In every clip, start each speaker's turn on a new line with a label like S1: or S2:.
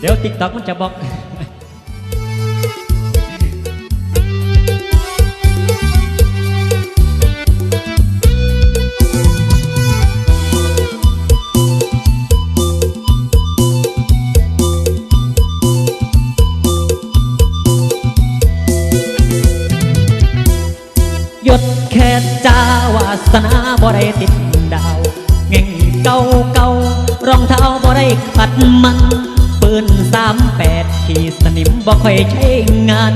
S1: เดี๋ยวติ๊กต็อกมันจะบอกหยดแค่จ้าวาสนาบ่ได้ติดดาวเง่ง เก่าเก่ารองเท้าบ่ได้ขัดมันปืนสามแปดขี่สนิมบ่ค่อยใช้งาน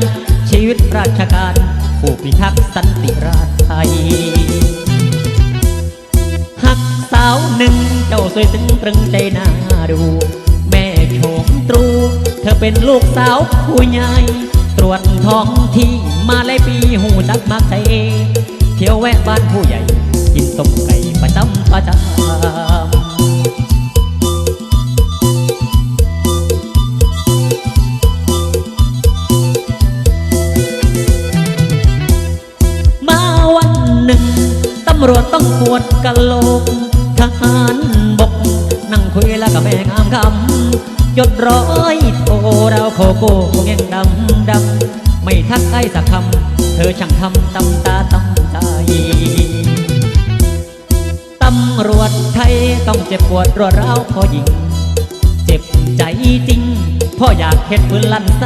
S1: ชีวิตราชการ ผู้พิทักษ์สันติราษฎร์ไทยหักสาวหนึ่งเจ้าสวยตึงตรึงใจน่าดู แม่โฉมตรู เธอเป็นลูกสาวผู้ใหญ่ตรวจท้องที่มาเลยปีหูจักมักใจเที่ยวแวะบ้านผู้ใหญ่ กินต้มไก่ประจำประจำมาวันหนึ่งตำรวจต้องปวดกะโหลกทหารบก นั่งคุยแล้วกับแม่งามคำยดร้อยโทเราโคโก้คงยังดำดำไม่ทักไอ้สักคำ เธอช่างทำตำตาตำใจตำรวจไทยต้องเจ็บปวดรวดร้าวพอหญิง เจ็บใจจริงพ่ออยากเห็ดปืนลั่นใส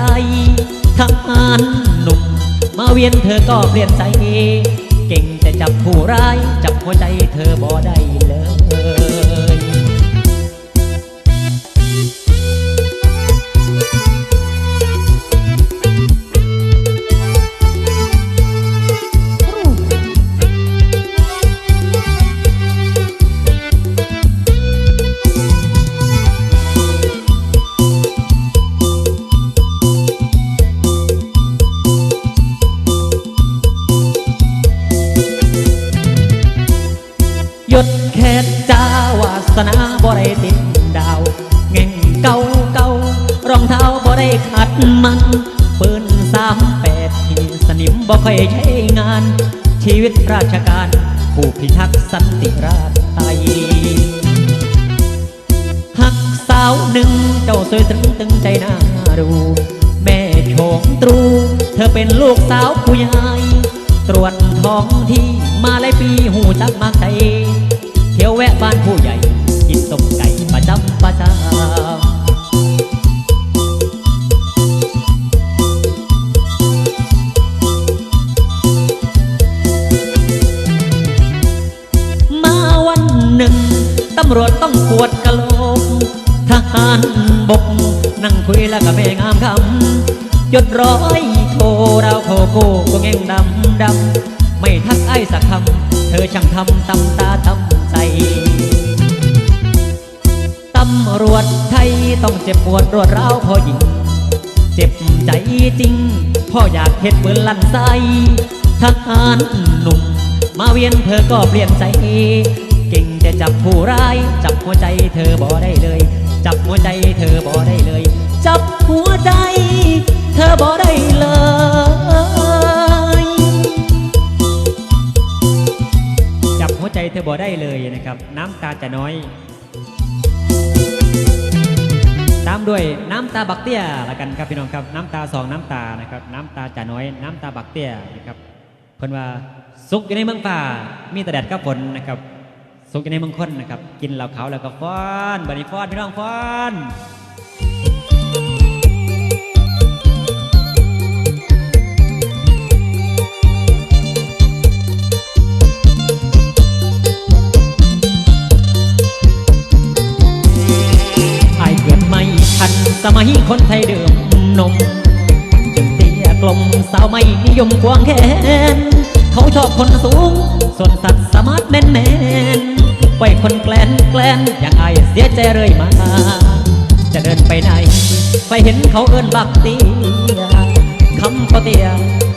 S1: ทหารหนุ่ม มาเวียนเธอก็เปลี่ยนใจ เก่งแต่จับผู้ร้าย จับหัวใจเธอบ่ได้เลย สนาบ่ได้ติดดาว เง่งเก่าเก่ารองเท้าบ่ได้ขัดมันปืนสามแปดที่สนิมบ่ค่อยใช้งาน ชีวิตราชการ ผู้พิทักษ์สันติราษฎร์ไทยหักสาวหนึ่งเจ้าสวยตรึงตึงใจน่าดูแม่โฉมตรู เธอเป็นลูกสาวผู้ใหญ่ตรวจท้องที่มาหลายปีหูจักมากใจเที่ยวแวะบ้านผู้ใหญ่ ไก่ประจำปะจำมาวันหนึ่ง ตำรวจต้องปวดกะโหลกทหารบก นั่งคุยแล้วกับแม่งามคำยดร้อยโทเราโคโคก็แง่งดำดำไม่ทักไอ้สักคำ เธอช่างทำตำตาตำใจ ตำรวจไทยต้องเจ็บปวดรวดร้าวพอหญิง เจ็บใจจริง พ่ออยากเห็ดปืนลั่นใสทหารหนุ่ม มาเวียนเธอก็เปลี่ยนใจ เก่งจะจับผู้ร้าย จับหัวใจเธอบ่ได้เลย จับหัวใจเธอบ่ได้เลย จับหัวใจ เธอบ่ได้เลยจับหัวใจเธอบ่ได้เลยนะครับ น้ำตาจะน้อย ตามด้วยน้ำตาบักเตี้ยละกันครับพี่น้องครับน้ำตาสองน้ำตานะครับน้ำตาจ่าน้อยน้ำตาบักเตี้ยนะครับเพิ่นว่าสุกอยู่ในเมืองป่ามีแต่แดดกับฝนนะครับสุกอยู่ในเมืองคนนะครับกินเหล้าขาวแล้วก็ฟ้อนบันนี้ฟ้อนพี่น้องฟ้อน คนไทยเดิมนมจึงเตี้ยกลมสาวไม่นิยมควงแขน เขาชอบคนสูง ส่วนสัตว์สมาร์ทแมนแมนไว้คนแกล้นแกล้นอย่างไอเสียใจเรื่อยมา จะเดินไปไหน ไปเห็นเขาเอิ้นบักเตี้ยคำก็เตี้ย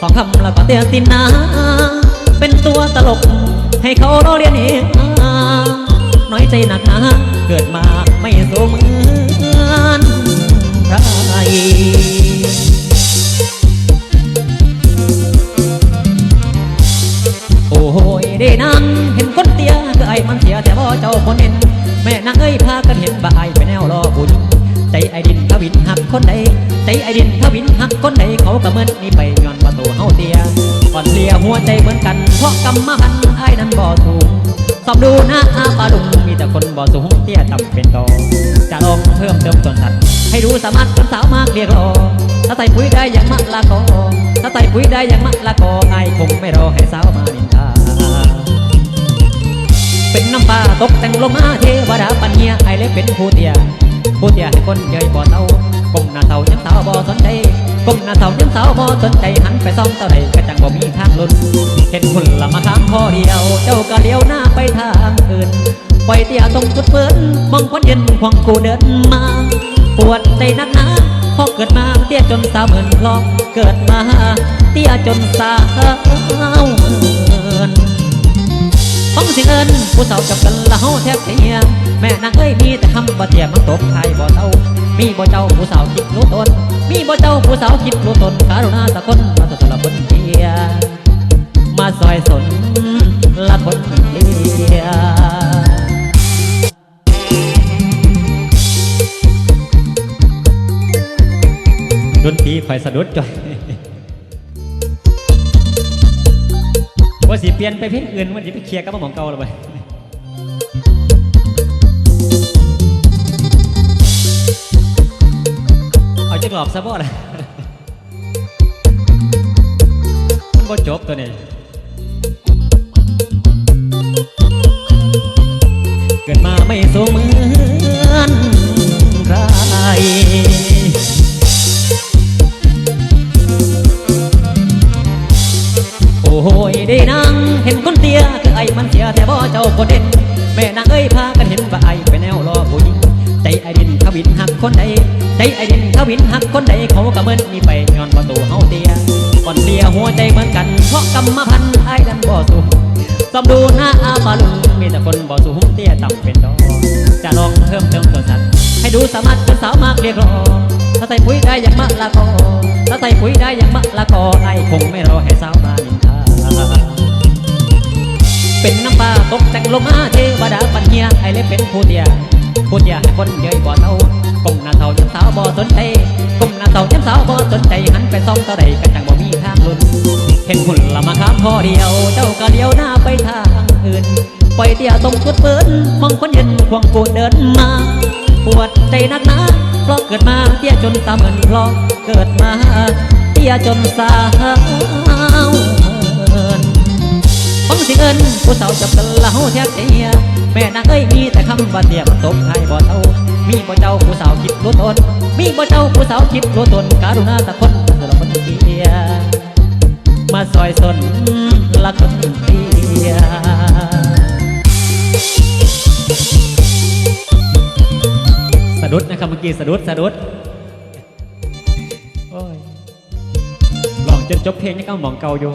S1: สองคำแล้วก็เตี้ยสินนาเป็นตัวตลกให้เขาล้อเลียนเองน้อยใจหนักหนาเกิด ไปแนวรอบุญใจไอ้ดินทวินหักคนใดใจไอ้ดินทวินหักคนใดเขาก็เมือนนี่ไปย้อนประตูเฮาเตียก่อนเสียหัวใจเหมือนกัน เพราะกรรมพันไอ้นั้นบ่สูงสอบดูหน้าอาปาลุงมีแต่คนบ่สูงเตี้ยต่ำเป็นตอจะลองเพิ่มเติมส่วนสัตว์ให้ดูสามารถเป็นสาวมากเรียกรอถ้าใส่ปุ๋ยได้อย่างมะละกอถ้าใส่ปุ๋ยได้อย่างมะละกอไอ้คงไม่รอให้สาวมานินทา เป็นน้ำปลาตกแต่งลมมาเทวดาปัญญาไอเล็เป็นผู้เตียผู้เตียให้คนเยยบ่อเท่าก้มหน้าเท่ายังสาวบ่สนใจก้มหน้าเท่ายังสาวบ่สนใจหันไปซ่องเท่าไรก็จังบ่มีทางลุ้นเห็นคุณละมาข้างพ่อเดียว เจ้าก็เลี้ยวหน้าไปทางอื่นปล่อยเตียตรงจุดเปิ้นมองคนเย็นควงกูเดินมาปวดใจนักหนาพอเกิดมาเตี้ยจนสาวเหมือนลองเกิดมาเตี้ยจนสาวเหมือน ฟังเสียงเอินผู้สาวกับกันละเฮาแทบเสียแม่นางเอ้ยมีแต่คำบ่เตียมันตกทยบ่เจ้ามีบ่เจ้าผู้สาวคิดรู้ตน มีบ่เจ้าผู้สาวคิดรู้ตนการุณาสักคนมาสละบนเตียมาซอยสนละคนเลียดนตรีคอยสะดุดจ่อย ว่าสิเปลี่ยนไปเพลงอื่นว่าสิไปเคลียร์กับหมองเก่าหรือไปเอาจะกรอบซะบ่เล่ะมันบ่จบตัวนี้เกิดมาไม่สมเหมือนใคร อ้โหยได้นางเห็นคนเตี้ยคือไอ้มันเสียแต่บ่เจ้าคเด่นแม่นางเอ้ยพากันเห็นว่าไอ้ไปแนวรอผู้หญิงใจไอ้ดินเขาวินหักคนใดใจไอ้ดินเขาวินหักคนใดเขาก็เมือนนี่ไปย้อนประตูเฮาเตี้ยก่อนเตี้ยหัวใจเหมือนกัน เพราะกรรมพันธ์ไอ้ดันบ่สูงสมดูหน้าอาปาลุงมีแต่คนบ่สูงเตี้ยต่ำเป็นดอกจะลองเพิ่มเติมส่วนสัตว์ให้ดูสามารถเป็นสาวมากเรียกร้องถ้าใส่ปุ๋ยได้อย่างมะละกอถ้าใส่ปุ๋ยได้อย่างมะละกอไอ้คงไม่รอให้สาว เป็นน้ำปลาตกแต่งลมมาเทวดาปัญญาไอเล็เป็นผู้เดียผู้เดียให้คนเย้ยบ่เท่าก้มหน้าเท่ายังสาวบ่สนใจก้มหน้าเท่ายังสาวบ่สนใจหันไปส่องเท่าใดก็จังบ่มีทางลุ้นเห็นหุ่นละมาข้ามพอเดียว เจ้าก็เลี้ยวหน้าไปทางอื่นปล่อยเตียตรงจุดเปิ้นมองคนเยืนควงกูเดินมาปวดใจนักหนาเพราะเกิดมาเตี้ยจนตาเหมือนเพราะเกิดมาเตี้ยจนสาว ฟังสียงเอินผู้สาวจับกันละเฮาแทบเจียแม่นางเอ้ยมีแต่คำว่าเตียมตบไทยบ่เท่า มีบ่เจ้าผู้สาวคิดรู้ตน มีบ่เจ้าผู้สาวคิดรู้ตนการุณาสักคนเธอละคนเตียมาซอยสนละคนเตียสะดุดนะครับเมื่อกี้สะดุดสะดุดโอ้ยลองจนจบเพลงยังก็มองเก่าอยู่